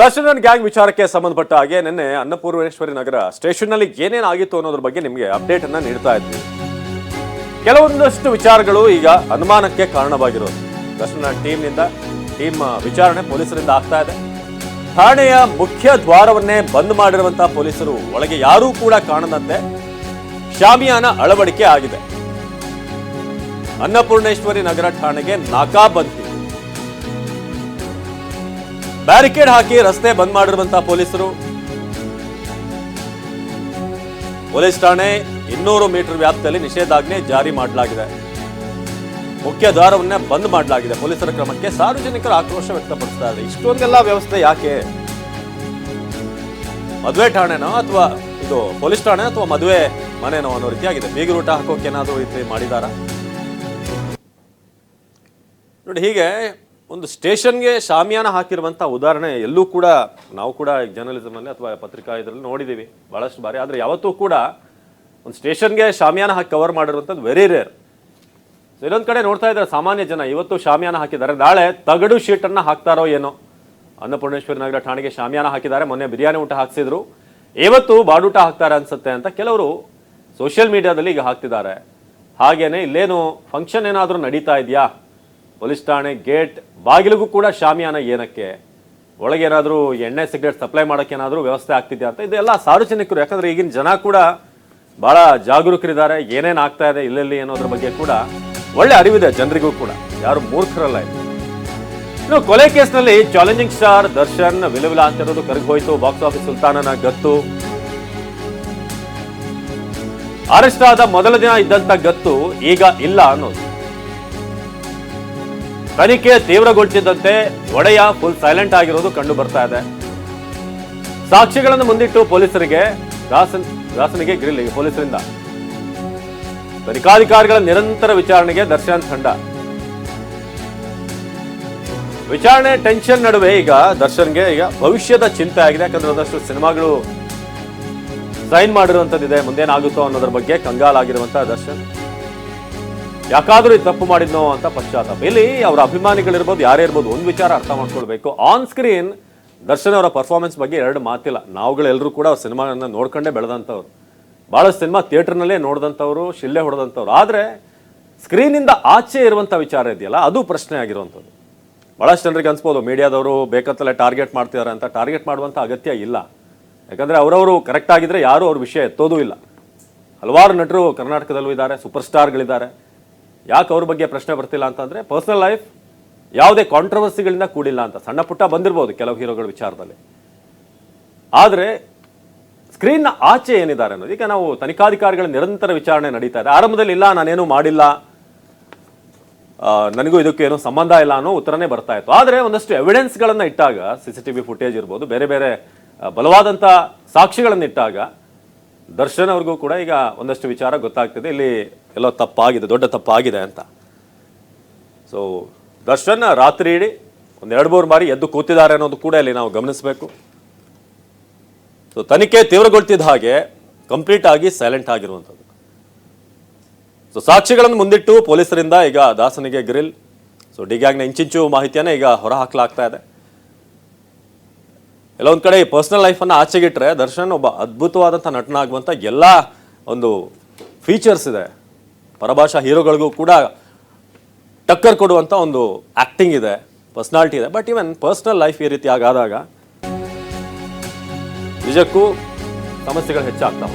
Darshan gang ವಿಚಾರಕ್ಕೆ ಸಂಬಂಧಪಟ್ಟ ಹಾಗೆ ನಿನ್ನೆ ಅನ್ನಪೂರ್ಣೇಶ್ವರಿ ನಗರ ಸ್ಟೇಷನ್ನಲ್ಲಿ ಏನೇನ್ ಆಗಿತ್ತು ಅನ್ನೋದ್ರ ಬಗ್ಗೆ ನಿಮಗೆ ಅಪ್ಡೇಟ್ ಅನ್ನ ನೀಡ್ತಾ ಇದ್ವಿ. ಕೆಲವೊಂದಷ್ಟು ವಿಚಾರಗಳು ಈಗ ಅನುಮಾನಕ್ಕೆ ಕಾರಣವಾಗಿರೋದು. ದರ್ಶನ ಟೀಮ್ನಿಂದ, ಟೀಮ್ ವಿಚಾರಣೆ ಪೊಲೀಸರಿಂದ ಆಗ್ತಾ ಇದೆ. ಠಾಣೆಯ ಮುಖ್ಯ ದ್ವಾರವನ್ನೇ ಬಂದ್ ಮಾಡಿರುವಂತಹ ಪೊಲೀಸರು ಒಳಗೆ ಯಾರೂ ಕೂಡ ಕಾಣದಂತೆ ಶಾಮಿಯಾನ ಅಳವಡಿಕೆ ಆಗಿದೆ. ಅನ್ನಪೂರ್ಣೇಶ್ವರಿ ನಗರ ಠಾಣೆಗೆ ನಾಕಾಬಂದಿ ಬ್ಯಾರಿಕೇಡ್ ಹಾಕಿ ರಸ್ತೆ ಬಂದ್ ಮಾಡಿರುವಂತಹ ಪೊಲೀಸರು. ಪೊಲೀಸ್ ಠಾಣೆ ಇನ್ನೂರು ಮೀಟರ್ ವ್ಯಾಪ್ತಿಯಲ್ಲಿ ನಿಷೇಧಾಜ್ಞೆ ಜಾರಿ ಮಾಡಲಾಗಿದೆ. ಮುಖ್ಯ ದ್ವಾರವನ್ನೇ ಬಂದ್ ಮಾಡಲಾಗಿದೆ. ಪೊಲೀಸರ ಕ್ರಮಕ್ಕೆ ಸಾರ್ವಜನಿಕರ ಆಕ್ರೋಶ ವ್ಯಕ್ತಪಡಿಸ್ತಾರೆ ಇಷ್ಟೊಂದೆಲ್ಲ ವ್ಯವಸ್ಥೆ ಯಾಕೆ? ಮದುವೆ ಠಾಣೆನೋ ಅಥವಾ ಇದು ಪೊಲೀಸ್ ಠಾಣೆ ಅಥವಾ ಮದುವೆ ಮನೆನೋ ಅನ್ನೋ ರೀತಿಯಾಗಿದೆ. ಬೀಗರೂಟ ಹಾಕೋಕೆ ಏನಾದರೂ ರೀತಿ ಮಾಡಿದಾರ? ನೋಡಿ, ಹೀಗೆ ಒಂದು ಸ್ಟೇಷನ್ಗೆ ಶಾಮಿಯಾನ ಹಾಕಿರುವಂಥ ಉದಾಹರಣೆ ಎಲ್ಲೂ ಕೂಡ ನಾವು ಕೂಡ ಜರ್ನಲಿಸಮಲ್ಲಿ ಅಥವಾ ಪತ್ರಿಕಾ ಇದರಲ್ಲಿ ನೋಡಿದ್ದೀವಿ. ಭಾಳಷ್ಟು ಬಾರಿ. ಆದರೆ ಯಾವತ್ತೂ ಕೂಡ ಒಂದು ಸ್ಟೇಷನ್ಗೆ ಶಾಮಿಯಾನ ಹಾಕಿ ಕವರ್ ಮಾಡಿರುವಂಥದ್ದು ವೆರಿ ರೇರ್ ಸೊ ಇನ್ನೊಂದು ಕಡೆ ನೋಡ್ತಾ ಇದ್ದಾರೆ ಸಾಮಾನ್ಯ ಜನ, ಇವತ್ತು ಶಾಮಿಯಾನ ಹಾಕಿದ್ದಾರೆ. ನಾಳೆ ತಗಡು ಶೀಟನ್ನು ಹಾಕ್ತಾರೋ ಏನೋ? ಅನ್ನಪೂರ್ಣೇಶ್ವರಿ ನಗರ ಠಾಣೆಗೆ ಶಾಮಿಯಾನ ಹಾಕಿದ್ದಾರೆ. ಮೊನ್ನೆ ಬಿರಿಯಾನಿ ಊಟ ಹಾಕ್ಸಿದ್ರು. ಇವತ್ತು ಬಾಡೂಟ ಹಾಕ್ತಾರೆ ಅನ್ಸುತ್ತೆ ಅಂತ ಕೆಲವರು ಸೋಷಿಯಲ್ ಮೀಡಿಯಾದಲ್ಲಿ ಈಗ ಹಾಕ್ತಿದ್ದಾರೆ. ಹಾಗೇನೆ ಇಲ್ಲೇನು ಫಂಕ್ಷನ್ ಏನಾದರೂ ನಡೀತಾ ಇದೆಯಾ? ಪೊಲೀಸ್ ಠಾಣೆ ಗೇಟ್ ಬಾಗಿಲಿಗೂ ಕೂಡ ಶಾಮಿಯಾನ ಏನಕ್ಕೆ? ಒಳಗೆ ಏನಾದರೂ ಎಣ್ಣೆ, ಸಿಗರೇಟ್ ಸಪ್ಲೈ ಮಾಡೋಕೆ ಏನಾದರೂ ವ್ಯವಸ್ಥೆ ಆಗ್ತಿದೆಯಾ ಅಂತ? ಇದೆಲ್ಲ ಸಾರ್ವಜನಿಕರು, ಯಾಕಂದರೆ ಈಗಿನ ಜನ ಕೂಡ ಭಾಳ ಜಾಗರೂಕರಿದ್ದಾರೆ. ಏನೇನು ಆಗ್ತಾ ಇದೆ ಇಲ್ಲೆಲ್ಲಿ ಅನ್ನೋದ್ರ ಬಗ್ಗೆ ಕೂಡ ಒಳ್ಳೆ ಅರಿವಿದೆ ಜನರಿಗೂ ಕೂಡ. ಯಾರು ಮೂರ್ಖರಲ್ಲ ಇನ್ನು ಕೊಲೆ ಕೇಸ್ನಲ್ಲಿ ಚಾಲೆಂಜಿಂಗ್ ಸ್ಟಾರ್ ದರ್ಶನ್ ವಿಲವಿಲ ಅಂತಿರೋದು ಕರಗೋಯ್ತು ಬಾಕ್ಸ್ ಆಫೀಸ್ ಸುಲ್ತಾನನ ಗತ್ತು. ಅರೆಸ್ಟ್ ಆದ ಮೊದಲ ದಿನ ಇದ್ದಂತ ಗತ್ತು ಈಗ ಇಲ್ಲ ಅನ್ನೋದು. ತನಿಖೆ ತೀವ್ರಗೊಳ್ತಿದ್ದಂತೆ ಒಡೆಯ ಫುಲ್ ಸೈಲೆಂಟ್ ಆಗಿರೋದು ಕಂಡು ಬರ್ತಾ ಇದೆ. ಸಾಕ್ಷಿಗಳನ್ನು ಮುಂದಿಟ್ಟು ಪೊಲೀಸರಿಗೆ ದಾಸನ್, ದಾಸನಿಗೆ ಗ್ರಿಲ್ ಪೊಲೀಸರಿಂದ. ತನಿಖಾಧಿಕಾರಿಗಳ ನಿರಂತರ ವಿಚಾರಣೆಗೆ ದರ್ಶನ್ ತಂಡ. ವಿಚಾರಣೆ ಟೆನ್ಷನ್ ನಡುವೆ ಈಗ ದರ್ಶನ್ಗೆ ಈಗ ಭವಿಷ್ಯದ ಚಿಂತೆ ಆಗಿದೆ, ಯಾಕಂದ್ರೆ ಒಂದಷ್ಟು ಸಿನಿಮಾಗಳು ಸೈನ್ ಮಾಡಿರುವಂತದ್ದಿದೆ ಮುಂದೇನಾಗುತ್ತೋ ಅನ್ನೋದ್ರ ಬಗ್ಗೆ ಕಂಗಾಲಾಗಿರುವಂತಹ ದರ್ಶನ್. ಯಾಕಾದ್ರೂ ಇದು ತಪ್ಪು ಮಾಡಿದ್ನೋ ಅಂತ ಪಶ್ಚಾತ್ತಾಪ. ಇಲ್ಲಿ ಅವರ ಅಭಿಮಾನಿಗಳಿರ್ಬೋದು, ಯಾರೇ ಇರ್ಬೋದು, ಒಂದು ವಿಚಾರ ಅರ್ಥ ಮಾಡ್ಕೊಳ್ಬೇಕು. ಆನ್ ಸ್ಕ್ರೀನ್ ದರ್ಶನ್ ಅವರ ಪರ್ಫಾರ್ಮೆನ್ಸ್ ಬಗ್ಗೆ ಎರಡು ಮಾತಿಲ್ಲ. ನಾವುಗಳೆಲ್ಲರೂ ಕೂಡ ಅವ್ರ ಸಿನಿಮಾನ ನೋಡ್ಕೊಂಡೇ ಬೆಳೆದಂಥವ್ರು. ಭಾಳಷ್ಟು ಸಿನಿಮಾ ಥಿಯೇಟರ್ನಲ್ಲೇ ನೋಡಿದಂಥವ್ರು, ಶಿಲ್ಲೆ ಹೊಡೆದಂಥವ್ರು. ಆದರೆ ಸ್ಕ್ರೀನಿಂದ ಆಚೆ ಇರುವಂಥ ವಿಚಾರ ಇದೆಯಲ್ಲ, ಅದು ಪ್ರಶ್ನೆ ಆಗಿರುವಂಥದ್ದು. ಭಾಳಷ್ಟು ಜನರಿಗೆ ಅನ್ಸ್ಬೋದು, ಮೀಡಿಯಾದವರು ಬೇಕಂತಲೇ ಟಾರ್ಗೆಟ್ ಮಾಡ್ತಿದ್ದಾರೆ ಅಂತ. ಟಾರ್ಗೆಟ್ ಮಾಡುವಂಥ ಅಗತ್ಯ ಇಲ್ಲ. ಯಾಕಂದರೆ ಅವರವರು ಕರೆಕ್ಟ್ ಆಗಿದ್ದರೆ ಯಾರೂ ಅವ್ರ ವಿಷಯ ಎತ್ತೋದೂ ಇಲ್ಲ. ಹಲವಾರು ನಟರು ಕರ್ನಾಟಕದಲ್ಲೂ ಇದ್ದಾರೆ ಸೂಪರ್ ಸ್ಟಾರ್ಗಳಿದ್ದಾರೆ ಯಾಕೆ ಅವ್ರ ಬಗ್ಗೆ ಪ್ರಶ್ನೆ ಬರ್ತಿಲ್ಲ ಅಂತಂದರೆ ಪರ್ಸನಲ್ ಲೈಫ್ ಯಾವುದೇ ಕಾಂಟ್ರವರ್ಸಿಗಳಿಂದ ಕೂಡಿಲ್ಲ ಅಂತ. ಸಣ್ಣ ಪುಟ್ಟ ಬಂದಿರ್ಬೋದು ಕೆಲವು ಹೀರೋಗಳ ವಿಚಾರದಲ್ಲಿ. ಆದರೆ ಸ್ಕ್ರೀನ್ನ ಆಚೆ ಏನಿದ್ದಾರೆ ಅನ್ನೋದು, ಈಗ ನಾವು ತನಿಖಾಧಿಕಾರಿಗಳ ನಿರಂತರ ವಿಚಾರಣೆ ನಡೀತಾ ಇದೆ. ಆರಂಭದಲ್ಲಿ ಇಲ್ಲ, ನಾನೇನು ಮಾಡಿಲ್ಲ ನನಗೂ ಇದಕ್ಕೆ ಸಂಬಂಧ ಇಲ್ಲ ಅನ್ನೋ ಉತ್ತರನೇ ಬರ್ತಾ ಇತ್ತು. ಆದರೆ ಒಂದಷ್ಟು ಎವಿಡೆನ್ಸ್ಗಳನ್ನು ಇಟ್ಟಾಗ C C T V footage ಇರ್ಬೋದು, ಬೇರೆ ಬೇರೆ ಬಲವಾದಂಥ ಸಾಕ್ಷಿಗಳನ್ನು ಇಟ್ಟಾಗ ದರ್ಶನ್ ಅವ್ರಿಗೂ ಕೂಡ ಈಗ ಒಂದಷ್ಟು ವಿಚಾರ ಗೊತ್ತಾಗ್ತದೆ. ಇಲ್ಲಿ ಎಲ್ಲೋ ತಪ್ಪಾಗಿದೆ, ದೊಡ್ಡ ತಪ್ಪಾಗಿದೆ ಅಂತ. ಸೊ ದರ್ಶನ್ ರಾತ್ರಿ ಇಡೀ ಒಂದೆರಡು ಮೂರು ಬಾರಿ ಎದ್ದು ಕೂತಿದ್ದಾರೆ ಅನ್ನೋದು ಕೂಡ ಇಲ್ಲಿ ನಾವು ಗಮನಿಸಬೇಕು. ಸೊ ತನಿಖೆ ತೀವ್ರಗೊಳ್ತಿದ್ದ ಹಾಗೆ ಕಂಪ್ಲೀಟ್ ಆಗಿ ಸೈಲೆಂಟ್ ಆಗಿರುವಂಥದ್ದು. ಸೊ ಸಾಕ್ಷಿಗಳನ್ನು ಮುಂದಿಟ್ಟು ಪೊಲೀಸರಿಂದ ಈಗ ದಾಸನಿಗೆ ಗ್ರಿಲ್ ಸೊ ಡಿಗ್ಯಾಗ್ನ ಇಂಚಿಂಚು ಮಾಹಿತಿಯನ್ನ ಈಗ ಹೊರಹಾಕಲಾಗ್ತಾ ಇದೆ. ಎಲ್ಲೊಂದ್ ಕಡೆ ಪರ್ಸ್ನಲ್ ಲೈಫನ್ನು ಆಚೆಗಿಟ್ರೆ ದರ್ಶನ್ ಒಬ್ಬ ಅದ್ಭುತವಾದಂಥ ನಟನಾಗುವಂಥ ಎಲ್ಲ ಒಂದು ಫೀಚರ್ಸ್ ಇದೆ. ಪರಭಾಷಾ ಹೀರೋಗಳಿಗೂ ಕೂಡ ಟಕ್ಕರ್ ಕೊಡುವಂಥ ಒಂದು ಆ್ಯಕ್ಟಿಂಗ್ ಇದೆ ಪರ್ಸ್ನಾಲಿಟಿ ಇದೆ. ಬಟ್ ಈವನ್ ಪರ್ಸ್ನಲ್ ಲೈಫ್ ಈ ರೀತಿ ಆಗಾದಾಗ ನಿಜಕ್ಕೂ ಸಮಸ್ಯೆಗಳು ಹೆಚ್ಚಾಗ್ತಾ